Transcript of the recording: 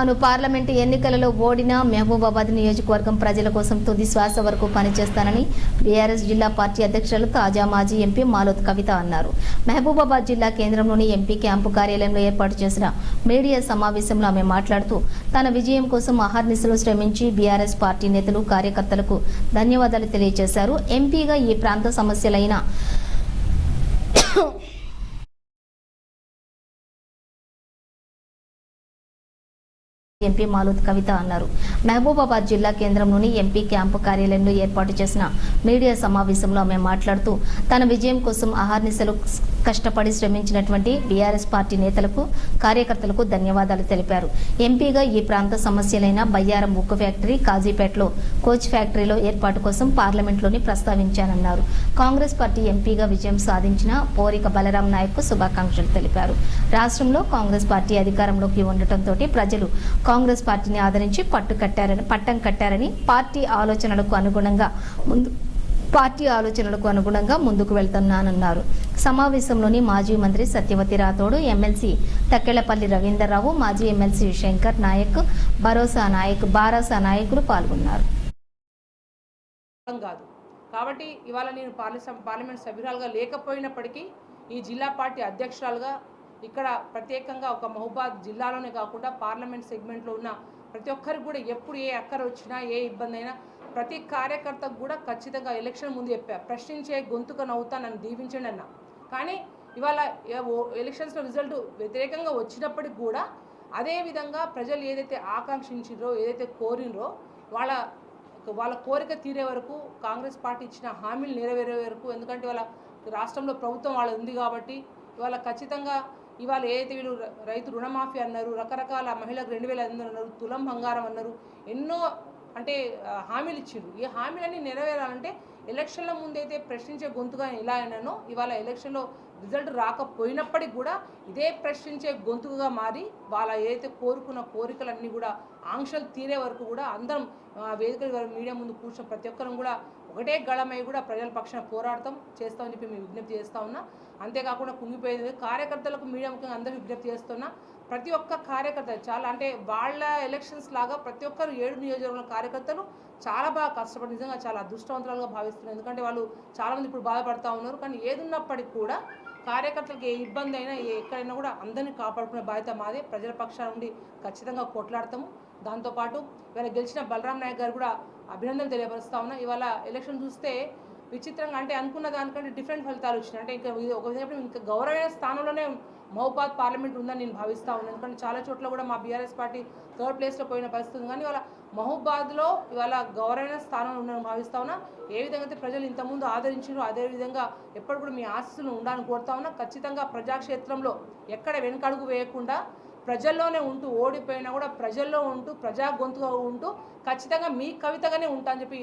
తాను పార్లమెంటు ఎన్నికలలో ఓడిన మహబూబాబాద్ నియోజకవర్గం ప్రజల కోసం తుది శ్వాస వరకు పనిచేస్తానని బీఆర్ఎస్ జిల్లా పార్టీ అధ్యక్షులు తాజా మాజీ ఎంపీ మాలోత్ కవిత అన్నారు. మహబూబాబాద్ జిల్లా కేంద్రంలోని ఎంపీ క్యాంపు కార్యాలయంలో ఏర్పాటు చేసిన మీడియా సమావేశంలో ఆమె మాట్లాడుతూ తన విజయం కోసం అహర్నిశలు శ్రమించి బీఆర్ఎస్ పార్టీ నేతలు కార్యకర్తలకు ధన్యవాదాలు తెలియజేశారు. ఎంపీగా ఈ ప్రాంత సమస్యలైన ఎంపీ మాలూత్ కవిత అన్నారు. మహబూబాబాద్ జిల్లా కేంద్రంలోని ఎంపీ క్యాంపు కార్యాలయంలో ఏర్పాటు చేసిన మీడియా సమావేశంలో ఆమె మాట్లాడుతూ తన విజయం కోసం అహర్నిశలు కష్టపడి శ్రమించినటువంటి బీఆర్ఎస్ పార్టీ నేతలకు కార్యకర్తలకు ధన్యవాదాలు తెలిపారు. ఎంపీగా ఈ ప్రాంత సమస్యలైన బయ్యారం ఉక్కు ఫ్యాక్టరీ కాజీపేటలో కోచ్ ఫ్యాక్టరీలో ఏర్పాటు కోసం పార్లమెంట్లోని ప్రస్తావించానన్నారు. కాంగ్రెస్ పార్టీ ఎంపీగా విజయం సాధించిన పోరిక బలరాం నాయక్ శుభాకాంక్షలు తెలిపారు. రాష్ట్రంలో కాంగ్రెస్ పార్టీ అధికారంలోకి ఉండటంతో ప్రజలు కాంగ్రెస్ పార్టీని ఆదరించి పట్టు కట్టారని పట్టం కట్టారని పార్టీ ఆలోచనలకు అనుగుణంగా ముందు పార్టీ ఆలోచనలకు అనుగుణంగా ముందుకు వెళ్తున్నానన్నారు. సమావేశంలోని మాజీ మంత్రి సత్యవతి రాథోడు ఎమ్మెల్సీ తక్కెళ్ళపల్లి రవీందర్రావు మాజీ ఎమ్మెల్సీ శంకర్ నాయక్ భరోసా నాయక్ బారాసా నాయకులు పాల్గొన్నారు. కాదు. కాబట్టి ఇవాళ నేను పార్లమెంట్ సభ్యురాలుగా లేకపోయినప్పటికీ ఈ జిల్లా పార్టీ అధ్యక్షురాలుగా ఇక్కడ ప్రత్యేకంగా ఒక మహబాద్ జిల్లాలోనే కాకుండా పార్లమెంట్ సెగ్మెంట్లో ఉన్న ప్రతి ఒక్కరికి కూడా ఎప్పుడు ఏ అక్కర వచ్చినా ఏ ఇబ్బంది అయినా ప్రతి కార్యకర్తకు కూడా ఖచ్చితంగా ఎలక్షన్ ముందు చెప్పా ప్రశ్నించే గొంతుక నవ్వుతా నన్ను దీవించండి అన్న. కానీ ఇవాళ ఓ- ఎలక్షన్స్లో రిజల్ట్ వ్యతిరేకంగా వచ్చినప్పటికి కూడా అదే విధంగా ప్రజలు ఏదైతే ఆకాంక్షించారో ఏదైతే కోరినరో వాళ్ళ వాళ్ళ కోరిక తీరే వరకు కాంగ్రెస్ పార్టీ ఇచ్చిన హామీలు నెరవేరే వరకు ఎందుకంటే వాళ్ళ రాష్ట్రంలో ప్రభుత్వం వాళ్ళ ఉంది కాబట్టి ఇవాళ ఖచ్చితంగా ఇవాళ ఏదైతే వీళ్ళు రైతు రుణమాఫీ అన్నారు రకరకాల మహిళలకు రెండు వేల ఐదు అన్నారు తులం బంగారం అన్నారు ఎన్నో అంటే హామీలు ఇచ్చిండ్రు ఈ హామీలన్నీ నెరవేరాలంటే ఎలక్షన్ల ముందైతే ప్రశ్నించే గొంతుగా ఎలా అయినానో ఇవాళ ఎలక్షన్లో రిజల్ట్ రాకపోయినప్పటికి కూడా ఇదే ప్రశ్నించే గొంతుగా మారి వాళ్ళ ఏదైతే కోరుకున్న కోరికలన్నీ కూడా ఆంక్షలు తీరే వరకు కూడా అందరం ఆ, వేదిక మీడియా ముందు కూర్చొని ప్రతి ఒక్కరం కూడా ఒకటే గళమై కూడా ప్రజల పక్షాన పోరాడతాం చేస్తామని చెప్పి మేము విజ్ఞప్తి చేస్తా ఉన్నా. అంతేకాకుండా కుంగిపోయేది కార్యకర్తలకు మీడియా ముఖ్యంగా అందరూ విజ్ఞప్తి చేస్తున్నా. ప్రతి ఒక్క కార్యకర్త చాలా అంటే వాళ్ళ ఎలక్షన్స్ లాగా ప్రతి ఒక్కరు ఏడు నియోజకవర్గ కార్యకర్తలు చాలా బాగా కష్టపడి నిజంగా చాలా అదృష్టవంతులుగా భావిస్తున్నారు. ఎందుకంటే వాళ్ళు చాలామంది ఇప్పుడు బాధపడతా ఉన్నారు. కానీ ఏది ఉన్నప్పటికీ కూడా కార్యకర్తలకు ఏ ఇబ్బంది అయినా ఏ ఎక్కడైనా కూడా అందరినీ కాపాడుకునే బాధ్యత మాదే. ప్రజల పక్షాన నుండి ఖచ్చితంగా కొట్లాడతాము. దాంతోపాటు ఇవాళ గెలిచిన బలరాం నాయక్ గారు కూడా అభినందనలు తెలియపరుస్తా ఉన్నా ఇవాళ ఎలక్షన్ చూస్తే విచిత్రంగా అంటే అనుకున్న దానికంటే డిఫరెంట్ ఫలితాలు వచ్చినాయి. అంటే ఇంకా ఇది ఒక విధంగా ఇంకా గౌరవమైన స్థానంలోనే మహబాద్ పార్లమెంట్ ఉందని నేను భావిస్తా ఉన్నాను. ఎందుకంటే చాలా చోట్ల కూడా మా బీఆర్ఎస్ పార్టీ థర్డ్ ప్లేస్లో పోయిన పరిస్థితి ఉంది. కానీ ఇవాళ మహోబాద్లో ఇవాళ గౌరవమైన స్థానంలో ఉందని భావిస్తా ఉన్నా. ఏ విధంగా అయితే ప్రజలు ఇంతకుముందు ఆదరించారో అదేవిధంగా ఎప్పుడు కూడా మీ ఆశస్సులు ఉండాలని కోరుతా ఉన్నా. ఖచ్చితంగా ప్రజాక్షేత్రంలో ఎక్కడ వెనకడుగు వేయకుండా ప్రజల్లోనే ఉంటూ ఓడిపోయినా కూడా ప్రజల్లో ఉంటూ ప్రజా గొంతుగా ఉంటూ ఖచ్చితంగా మీ కవితగానే ఉంటా అని చెప్పి